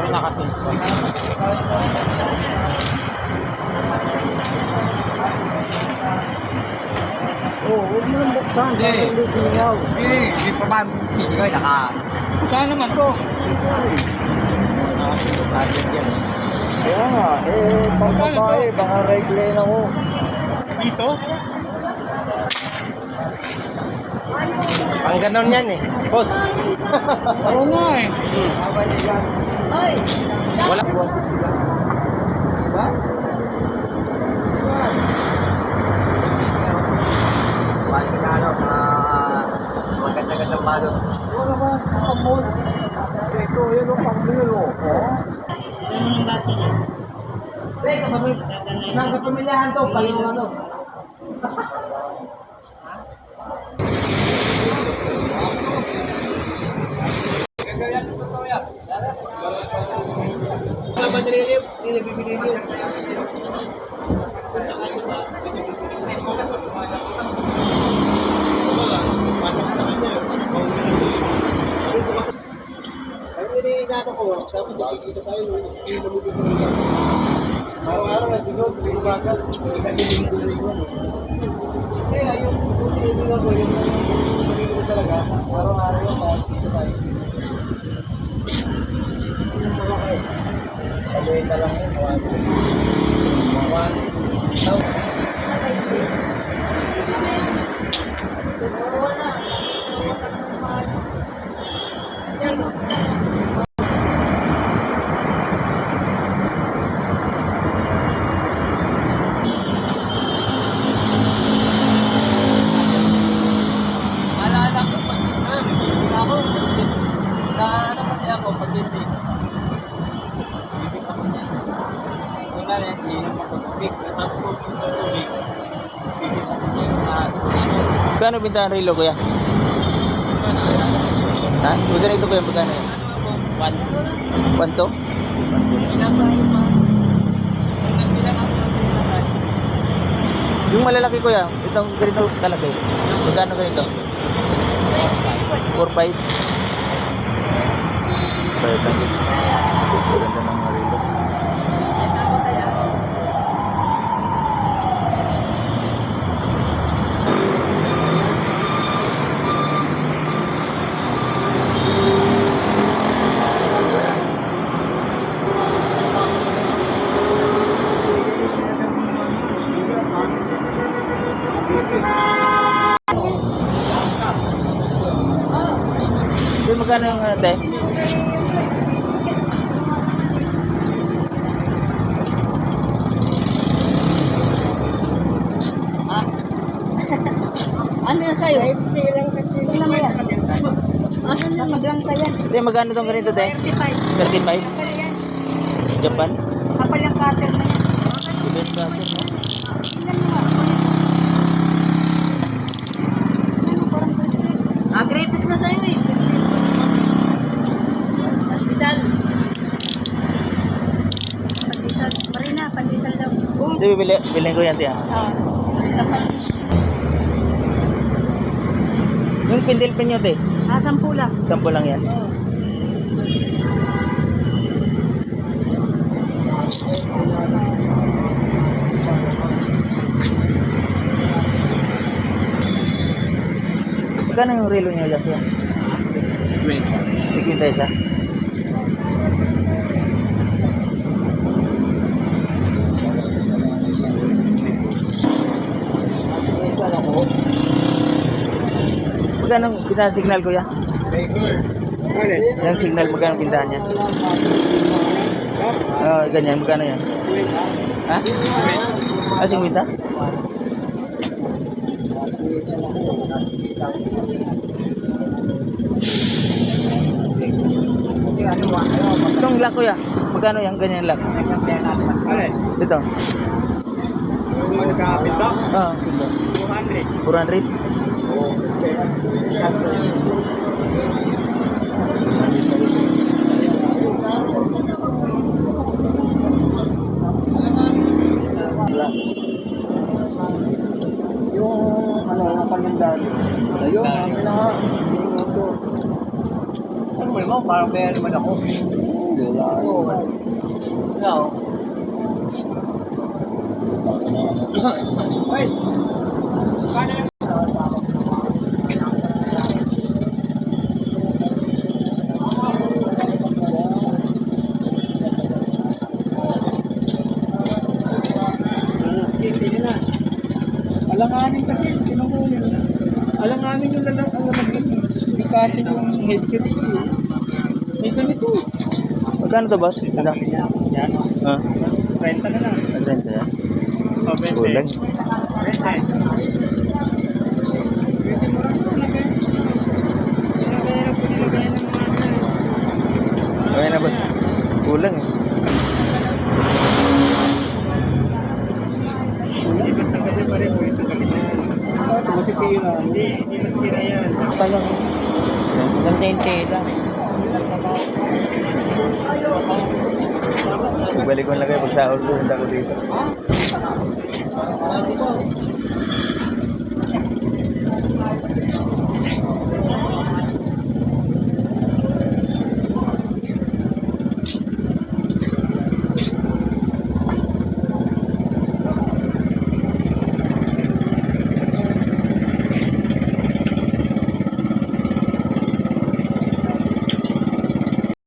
Pero nakasulpon. Oo, oh, huwag mo nang buksan. Hindi. Hindi. Hindi sinigaw. Hindi, hindi pa ba physical naka... Saan naman to? Target yan. Kaya nga, eh, pang babae, baka reglain ako. Piso? Ang ganon yan eh. Boss. Oo nga eh. Wala. Diba? Ano, ah, maganda-gandang balot. Wala ba? Kapamol. Ito, yan ang pambilo. Oh. Pre, kapamil. Saan kapamilahan to? Kayo ano? Ba nililip? Hindi nabibili niyo. Nililinato ko, tapos nakikita tayo, hindi namigil ko nila. Araw-araw na dinod, binibagal, kasi makikita tayo. Pag-uwi ka lang yun, 1,000. 1,000. Wala na, inom ako tubig. Natapos ko yung tubig. Kano bintahan relo kuya? Ha? Magkano ito kuya? Magkano yan? one. Ng bilangan, Yung malalaki kuya, itong ganito talaga eh. Magkano ganito? 4-5? 5 magkano yung ano yan sa'yo? Tingnan mo yan. Ano yan? Maglang ka yan. Magkano tong ganito te? 35. 35? Kapal yan. Japan? Kapal yung cutter na yan. Ibig cutter no? Tingnan mo nga. Ano, parang Christmas. Ah, greatest na sa'yo eh. Pandesal. Pandesal. Marina, pandesal Oo. Ito bibili, bilhin ko yan te ah. Ah, kapal. Yung pindil pin nyo te, Ah, sampu lang. 10 lang yan. Magkano yung relo nyo last yan? 50 isa? Magkano pintahan signal kuya? Yung signal, magkano pintahan niya? Oo, ganyan, magkano yan? Ha? Ah, 50? Itong lock kuya, magkano yung ganyan lock? Ito. Magkakapit ba? Ah, ito. 200. 400? Yung kalendaryo. Ayun, kami na nga. Ito. Ano mo parang kaya naman ako. Wala oh. Ay! Kano yung Sige Alanganin kasi, kinukunin. Alanganin yung lalang alamagin. Hindi kasi yung headset ko. Eh. May ganito. Magkano to, boss? Magkano? Yan. Ah. Renta na lang. Renta yan? Oh, 20. Kulang. 20. Masisira. Hindi, hindi masisira yan. Talang. Ganda yung tela. Ibalik ko lang kayo pag sahod ko. Punta ko dito.